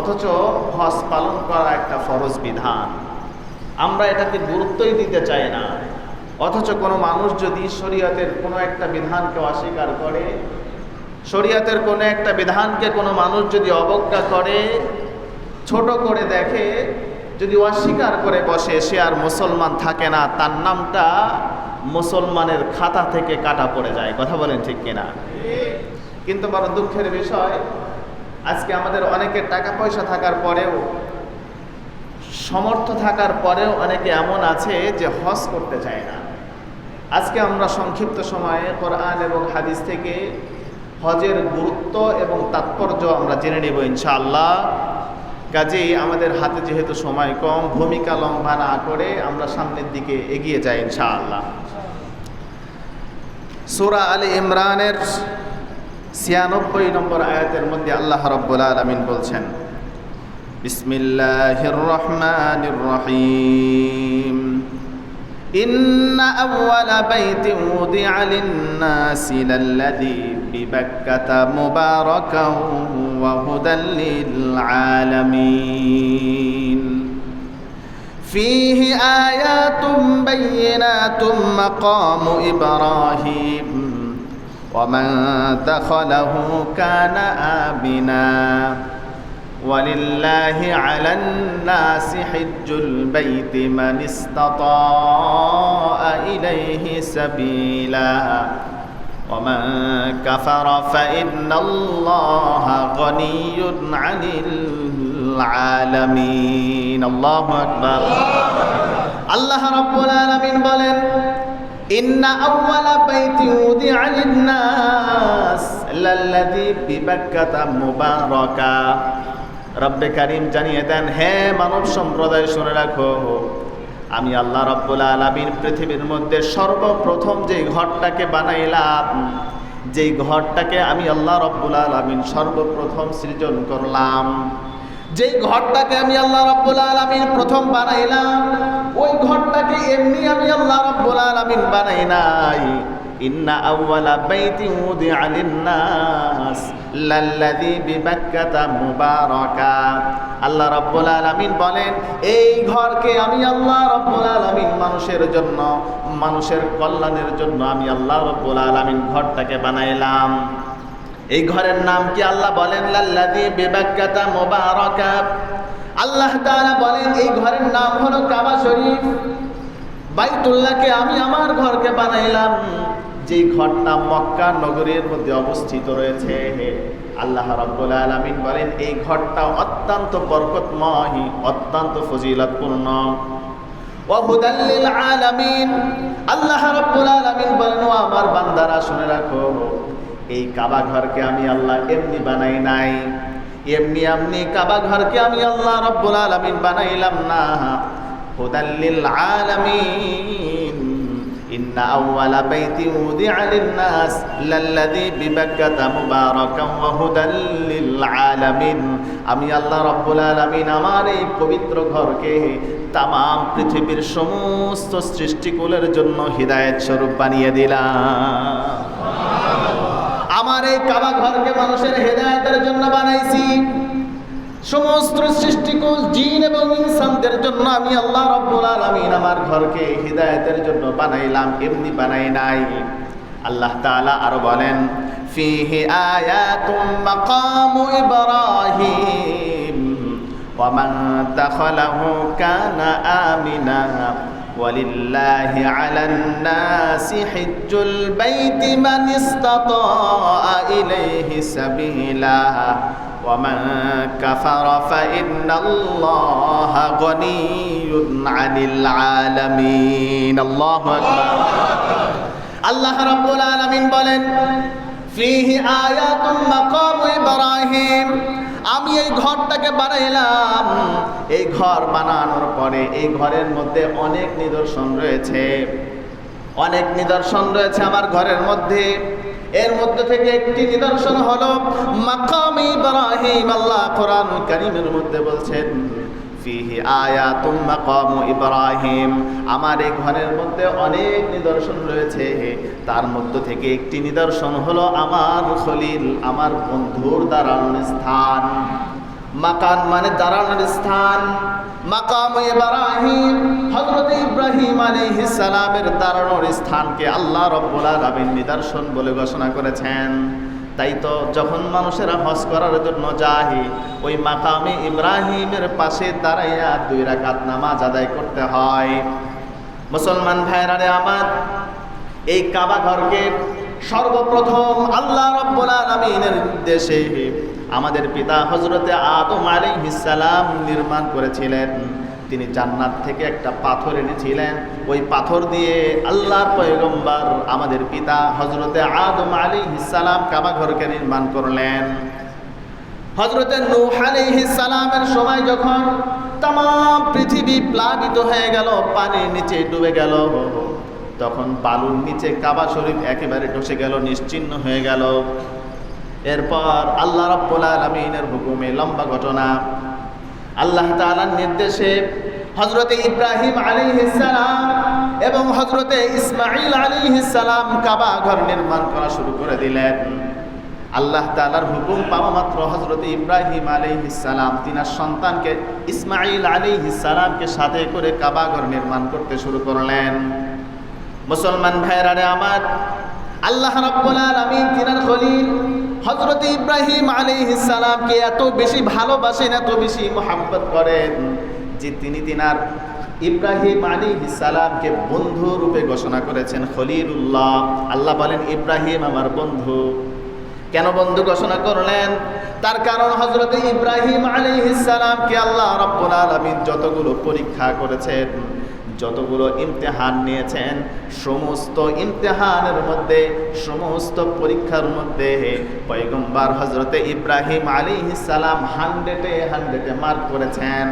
অথচ হজ পালন করা একটা ফরজ বিধান। আমরা এটাকে গুরুত্বই দিতে চাই না। অথচ কোনো মানুষ যদি শরীয়তের কোনো একটা বিধানকে অস্বীকার করে, শরীয়তের কোনো একটা বিধানকে কোনো মানুষ যদি অবজ্ঞা করে, ছোট করে দেখে, যদি অস্বীকার করে বসে, সে আর মুসলমান থাকে না, তার নামটা মুসলমানের খাতা থেকে কাটা পড়ে যায়। কথা বলেন ঠিক কিনা? কিন্তু বড় দুঃখের বিষয় আজকে আমাদের অনেকের টাকা পয়সা থাকার পরেও, সমর্থ থাকার পরেও অনেকে এমন আছে যে হজ করতে চায় না। আজকে আমরা সংক্ষিপ্ত সময়ে কোরআন এবং হাদিস থেকে হজের গুরুত্ব এবং তাৎপর্য আমরা জেনে নেব ইনশাআল্লাহ। কাজেই আমাদের হাতে যেহেতু সময় কম, ভূমিকা লম্বা না করে আমরা সামনের দিকে এগিয়ে যাই ইনশাআল্লাহ। সুরা আলী ইমরানের ছিয়ানব্বই নম্বর আয়াতের মধ্যে আল্লাহ রব্বুল আলমিন বলছেন বিসমিল্লাহির রহমানির রহিম إن أول بيت وضع للناس للذي ببكة مباركا وهدى للعالمين فيه آيات بينات مقام إبراهيم ومن دخله كان آمنا ولله على الناس حج البيت من استطاع إليه سبيلا ومن كفر فإن الله غني عن العالمين الله أكبر الله رب العالمين بلن ইন্না আউয়ালা বাইতি উদিআ লিন-নাস রব্বে কারিম জানিয়ে দেন, হে মানব সম্প্রদায়, শুনে রাখো, আমি আল্লাহ রব্বুল আলমীর পৃথিবীর মধ্যে সর্বপ্রথম যে ঘরটাকে বানাইলাম, যেই ঘরটাকে আমি আল্লাহ রব্বুল আলমিন সর্বপ্রথম সৃজন করলাম। যেই ঘরটাকে আমি আল্লাহ রব্বুল আলমিন প্রথম বানাইলাম, ওই ঘরটাকে এমনি আমি আল্লাহ রব্বুল আলমিন বানাই নাই। ইন্না আউয়ালা বাইতি উদিআ লিন-নাস আল্লাহ রাব্বুল আলামিন বলেন, এই ঘরকে আমি আল্লাহ রাব্বুল আলামিন মানুষের জন্য, মানুষের কল্যাণের জন্য আমি আল্লাহ রাব্বুল আলামিন ঘরটাকে বানাইলাম। এই ঘরের নাম কি আল্লাহ বলেন? আল্লাহ বলেন, এই ঘরের নাম হলো কাবা শরীফ। বাইতুল্লাহকে আমি আমার ঘরকে বানাইলাম। যেই ঘরটা মক্কা নগরীর মধ্যে অবস্থিত রয়েছে। আল্লাহ রাব্বুল আলামিন বলেন, এই ঘরটা অত্যন্ত বরকতময়, অত্যন্ত ফজিলতপূর্ণ। আল্লাহ রাব্বুল আলামিন বলেন, ও আমার বান্দারা, শুনে রাখো। এই কাবা ঘরকে আমি আল্লাহ এমনি বানাই নাই এমনি এমনি কাবা ঘরকে আমি আল্লাহ রাব্বুল আলামিন বানাইলাম না হুদাল্লিল আলামিন إن أول بيت وضع للناس للذي ببكة مباركا وهدى للعالمين আমি আল্লাহ রব্বুল আলমিন আমার এই পবিত্র ঘরকে তাম পৃথিবীর সমস্ত সৃষ্টিকুলের জন্য হৃদায়ত স্বরূপ বানিয়ে দিলাম আমার এই কাবা ঘরকে মানুষের হেদায়তের জন্য বানাইছি। সমস্ত সৃষ্টিকুল জিন এবং ইনসানদের জন্য আমি আল্লাহ রব্বুল আলামিন আমার ঘরকে হিদায়াতের জন্য বানাইলাম, এমনি বানাই নাই। আল্লাহ তাআলা আরও বলেন, ফিহি আয়াতুম মাকামু ইব্রাহিম ওয়ামান দাখালাহু কানা আমিনা। ولله على الناس حج البيت من استطاع إليه سبيلا ومن كفر فإن الله غني عن العالمين الله أكبر الله رب العالمين বলেন ফিহি আয়াতুম মাকাম ইব্রাহিম আমি এই ঘরটাকে বানাইলাম। এই ঘর বানানোর পরে এই ঘরের মধ্যে অনেক নিদর্শন রয়েছে। অনেক নিদর্শন রয়েছে আমার ঘরের মধ্যে। এর মধ্যে থেকে একটি নিদর্শন হলো, মাকাম ইব্রাহিম, আল্লাহ কোরআন করিমের মধ্যে বলছেন ফিহি আয়াতুম মাকাম ইব্রাহিম। আমার এই ঘরের মধ্যে অনেক নিদর্শন রয়েছে। তার মধ্য থেকে একটি নিদর্শন হলো আমার খলিল, আমার বন্ধুর দাঁড়ানোর স্থান। মাকান মানে দাঁড়ানোর স্থান। মাকাম ইব্রাহিম, হযরত ইব্রাহিম আলাইহিস সালামের দাঁড়ানোর স্থানকে আল্লাহ রাব্বুল আলামিন নিদর্শন বলে ঘোষণা করেছেন। তাই তো যখন মানুষেরা হজ করার জন্য যায়, ওই মাকামে ইব্রাহিমের পাশে দাঁড়াইয়া দুই রাকাত নামাজ আদায় করতে হয়। মুসলমান ভাইরা রে আমার, এই কাবা ঘরকে সর্বপ্রথম আল্লাহ রব্বুল আলামিনের দেশে আমাদের পিতা হজরতে আদম সালাম নির্মাণ করেছিলেন। তিনি জান্নাত থেকে একটা পাথর এনেছিলেন। ওই পাথর দিয়ে আল্লাহর পয়গম্বর আমাদের পিতা হজরতে আদম আলাইহিস সালাম কাবা ঘরকে নির্মাণ করলেন। হজরতে নূহ আলাইহিস সালামের সময় যখন তাম পৃথিবী প্লাবিত হয়ে গেল, পানির নিচে ডুবে গেল, তখন বালুর নিচে কাবা শরীফ একেবারে ঢসে গেল, নিশ্চিন্ন হয়ে গেল। এরপর আল্লাহ রাব্বুল আলামিনের হুকুমে লম্বা ঘটনা আল্লাহ তাআলার নির্দেশে হজরতে ইব্রাহিম আলী সালাম এবং হজরতে ইসমাঈল আলাইহিস সালাম কাবা ঘর নির্মাণ করা শুরু করে দিলেন। আল্লাহ তালার হুকুম পাওয়া মাত্র হজরত ইব্রাহিম আলাইহিস সালাম, তিনার সন্তানকে ইসমাইল আলাইহিস সালামকে সাথে করে কাবা ঘর নির্মাণ করতে শুরু করলেন। মুসলমান ভাইরারে আমার, আল্লাহ রাব্বুল আলামিন তিনার খলিল হযরত ইব্রাহিম আলী সালামকে এত বেশি ভালোবাসেন, এত বেশি মোহাব্বত করেন যে তিনি তিনার ইব্রাহিম আলাইহিস সালামকে বন্ধু রূপে ঘোষণা করেছেন। খলিলুল্লাহ, আল্লাহ বলেন, ইব্রাহিম আমার বন্ধু। কেন বন্ধু ঘোষণা করলেন? তার কারণ হজরত ইব্রাহিম আলাইহিস সালামকে আল্লাহ রাব্বুল আলামিন যতগুলো পরীক্ষা করেছেন যতগুলো ইমতেহান নিয়েছেন, সমস্ত ইমতেহানের মধ্যে, সমস্ত পরীক্ষার মধ্যে পয়গম্বর হজরতে ইব্রাহিম আলী সালাম হান্ড্রেডে হান্ড্রেডে মার্ক করেছেন।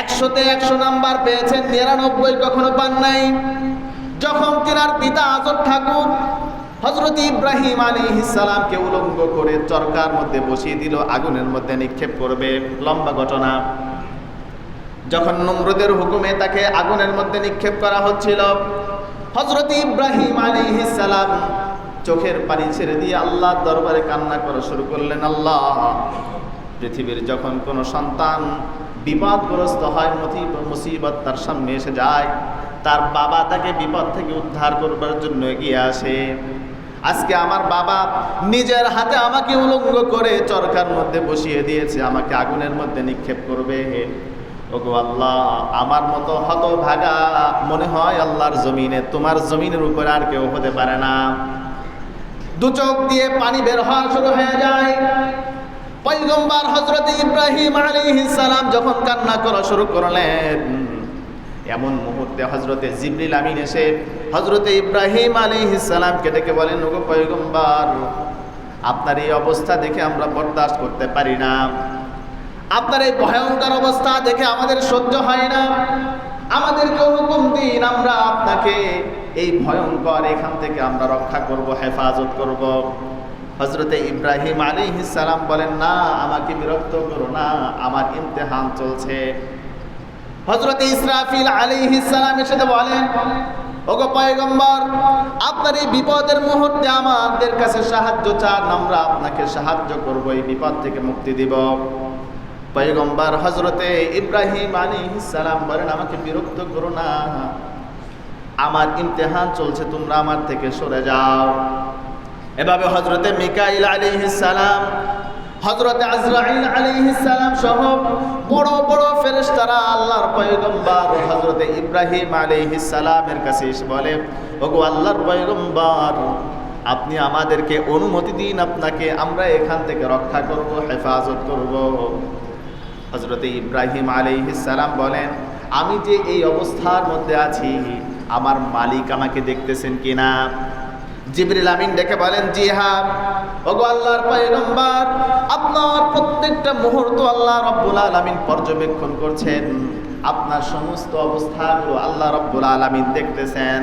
একশোতে একশো নাম্বার পেয়েছেন, নিরানব্বই কখনো পান নাই। যখন তিনার পিতা আজর ঠাকুর হজরত ইব্রাহিম আলী সালামকে উলঙ্গ করে চরকার মধ্যে বসিয়ে দিল, আগুনের মধ্যে নিক্ষেপ করবে, লম্বা ঘটনা। যখন নমরুদের হুকুমে তাকে আগুনের মধ্যে নিক্ষেপ করা হচ্ছিল হজরত ইব্রাহিম আলী সালাম চোখের পানি ছেড়ে দিয়ে আল্লাহ দরবারে কান্না করা শুরু করলেন। আল্লাহ, পৃথিবীর যখন কোনো সন্তান বিপদগ্রস্ত হয় মুসিবত তার সামনে এসে যায়, তার বাবা তাকে বিপদ থেকে উদ্ধার করবার জন্য এগিয়ে আসে। আজকে আমার বাবা নিজের হাতে আমাকে উলঙ্গ করে চরকার মধ্যে বসিয়ে দিয়েছে, আমাকে আগুনের মধ্যে নিক্ষেপ করবে। ওগো আল্লাহ, আমার মতো হত ভাগা মনে হয় আল্লাহর জমিনে, তোমার জমিনের উপরে আর কেউ হতে পারে না। দু চোখ দিয়ে পানি বের হওয়া শুরু হয়ে যায়। পৈগম্বার হজরত ইব্রাহিম সালাম যখন কান্না করা শুরু করলেন, এমন মুহূর্তে হজরতে জিবরিল আমিন এসে হজরতে ইব্রাহিম সালামকে ডেকে বলেন, ওগো পৈগম্বার আপনার এই অবস্থা দেখে আমরা বরদাস্ত করতে পারি না। আপনার এই ভয়ঙ্কর অবস্থা দেখে আমাদের সহ্য হয় না। আমাদেরকে হুকুম দিন, আমরা আপনাকে এই ভয়ঙ্কর এখান থেকে আমরা রক্ষা করব, হেফাজত করব। হজরতে ইব্রাহিম আলী সালাম বলেন, না, আমাকে বিরক্ত করো না, আমার ইমতেহান চলছে। হজরতে ইসরাফিল আলী সালাম এসে বলেন, ওগো পয়গম্বর, আপনার এই বিপদের মুহূর্তে আমাদের কাছে সাহায্য চান, আমরা আপনাকে সাহায্য করব, এই বিপদ থেকে মুক্তি দিব। পয়গম্বর হজরতে ইব্রাহিম আলী সালাম বলেন, আমাকে বিরক্ত করো না। আমার ইমতেহান চলছে, তোমরা আমার থেকে সরে যাও। এভাবে হজরতে মিকাইল আলী সালাম হজরতে আজরাইল আলী সালাম সহ বড় বড় ফেরেশতারা আল্লাহর পয়গম্বর হজরতে ইব্রাহিম আলী সালামের কাছে এসে বলে, ওগো আল্লাহর পয়গম্বর, আপনি আমাদেরকে অনুমতি দিন, আপনাকে আমরা এখান থেকে রক্ষা করব, হেফাজত করব। হজরতে ইব্রাহিম সালাম বলেন, আমি যে এই অবস্থার মধ্যে আছি, আমার মালিক আমাকে দেখতেছেন কিনা? জিবরিল আমিন ডেকে বলেন, জি হ্যাঁ ওগো আল্লাহর পয়গম্বর, আপনার প্রত্যেকটা মুহূর্ত আল্লাহ রব্বুল আলামিন পর্যবেক্ষণ করছেন। আপনার সমস্ত অবস্থাগুলো আল্লাহ রব্বুল আলামিন দেখতেছেন।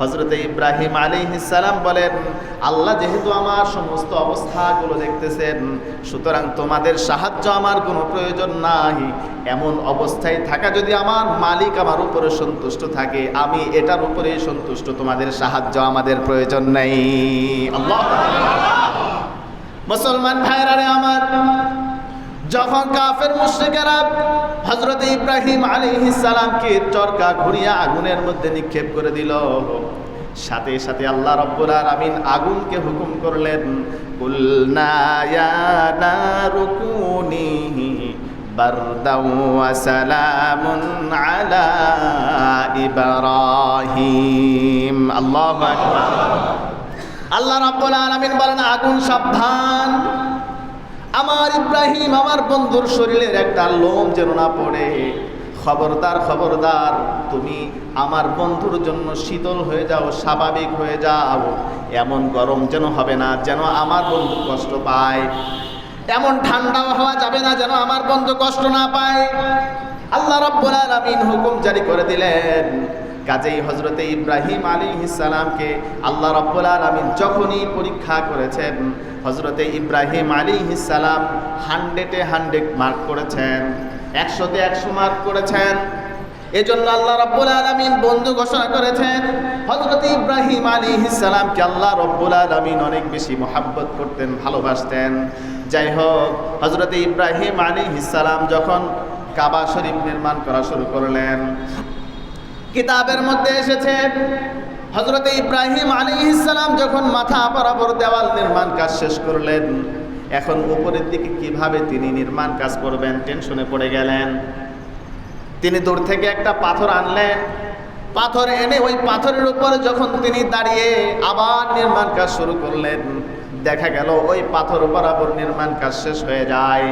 হজরতে ইব্রাহিম আলী সালাম বলেন, আল্লাহ যেহেতু আমার সমস্ত অবস্থাগুলো দেখতেছেন, সুতরাং তোমাদের সাহায্য আমার কোনো প্রয়োজন নাই। এমন অবস্থায় থাকা যদি আমার মালিক আমার উপরে সন্তুষ্ট থাকে, আমি এটার উপরে সন্তুষ্ট। তোমাদের সাহায্য আমাদের প্রয়োজন নেই। মুসলমান ভাইরারে আমার যখন কাফের মুশ্রিকেরা হজরত ইব্রাহিম আলী সালামকে চরকা ঘুরিয়া আগুনের মধ্যে নিক্ষেপ করে দিল। সাথে সাথে আল্লাহ রব্বুল আমিন আগুনকে হুকুম করলেন ইব্রাহিম। আল্লাহু আল্লাহ রাব্বুল আলামিন বলেন, আগুন সাবধান আমার ইব্রাহিম, আমার বন্ধুর শরীরের একটা লোম যেন না পড়ে। খবরদার খবরদার, তুমি আমার বন্ধুর জন্য শীতল হয়ে যাও, স্বাভাবিক হয়ে যাও। এমন গরম যেন হবে না, যেন আমার বন্ধু কষ্ট পায়। এমন ঠান্ডাও হওয়া যাবে না, যেন আমার বন্ধু কষ্ট না পায়। আল্লাহ রব্বুল আলামিন হুকুম জারি করে দিলেন কাজেই হজরতে ইব্রাহিম আলী ইসালামকে আল্লাহ রব্বুল আলমিন যখনই পরীক্ষা করেছেন হজরতে ইব্রাহিম আলী ইসালাম হান্ড্রেডে হান্ড্রেড মার্ক করেছেন, একশোতে একশো মার্ক করেছেন। এজন্য আল্লাহ রব্বুল আলমিন বন্ধু ঘোষণা করেছেন হজরত ইব্রাহিম আলী ইসালামকে আল্লাহ রব্বুল আলমিন অনেক বেশি মোহাব্বত করতেন, ভালোবাসতেন। যাই হোক হজরত ইব্রাহিম আলী ইসালাম যখন কাবা শরীফ নির্মাণ করা শুরু করলেন কিতাবের মধ্যে এসেছে হজরত ইব্রাহিম আলী ইসলাম যখন মাথা বরাবর দেওয়াল নির্মাণ কাজ শেষ করলেন, এখন উপরের দিকে কীভাবে তিনি নির্মাণ কাজ করবেন টেনশনে পড়ে গেলেন। তিনি দূর থেকে একটা পাথর আনলেন, পাথর এনে ওই পাথরের উপরে যখন তিনি দাঁড়িয়ে আবার নির্মাণ কাজ শুরু করলেন, দেখা গেল ওই পাথর বরাবর নির্মাণ কাজ শেষ হয়ে যায়।